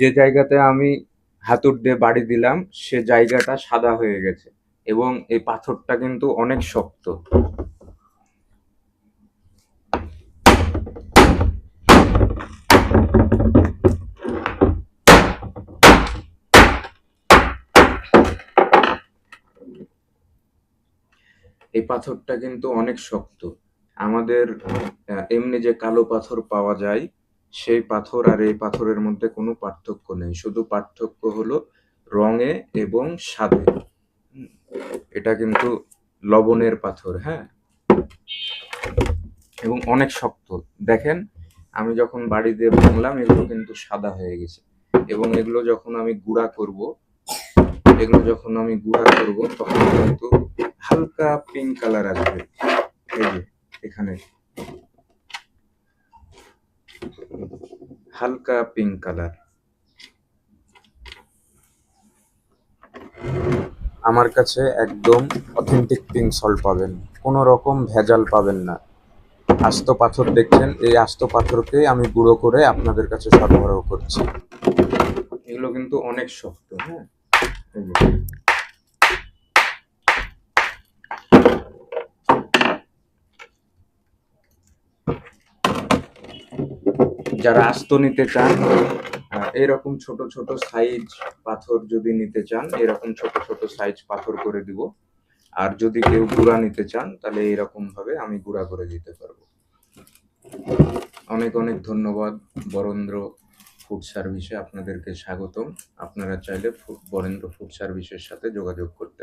যে জায়গাতে আমি হাতুর দিয়ে বাড়ি দিলাম, সে জায়গাটা সাদা হয়ে গেছে এবং এই পাথরটা কিন্তু অনেক শক্ত। এই পাথরটা কিন্তু অনেক শক্ত। আমাদের এমনি যে কালো পাথর পাওয়া যায় সেই পাথর আর এই পাথরের মধ্যে কোনো পার্থক্য নেই। শুধু পার্থক্য হলো রঙে এবং স্বাদে। এটা কিন্তু লবণের পাথর হ্যাঁ? এবং অনেক শক্ত। দেখেন, আমি যখন বাড়ি দিয়ে ভাঙলাম, এগুলো কিন্তু সাদা হয়ে গেছে। এবং এগুলো যখন আমি গুঁড়া করব, এগুলো যখন আমি গুঁড়া করব, তখন কিন্তু হালকা পিঙ্ক কালার আসবে। এই যে, এখানে। হালকা পিঙ্ক কালার আমার কাছে একদম অথেন্টিক পিঙ্ক সল্ট পাবেন। কোনো রকম ভেজাল পাবেন না। আস্ত পাথর দেখছেন এই আস্ত পাথরকে আমি গুঁড়ো করে আপনাদের কাছে সরবরাহ করছি। এগুলো কিন্তু অনেক শক্ত হ্যাঁ? যারা আস্ত নিতে চান এরকম ছোট ছোট সাইজ পাথর যদি নিতে চান, এরকম ছোট ছোট সাইজ পাথর করে দিব। আর যদি কেউ গুঁড়া নিতে চান, তাহলে এরকম ভাবে আমি গুঁড়া করে দিতে পারব। অনেক অনেক ধন্যবাদ বরেন্দ্র ফুড সার্ভিসে আপনাদেরকে স্বাগতম। আপনারা চাইলে বরেন্দ্র ফুড সার্ভিসের সাথে যোগাযোগ করতে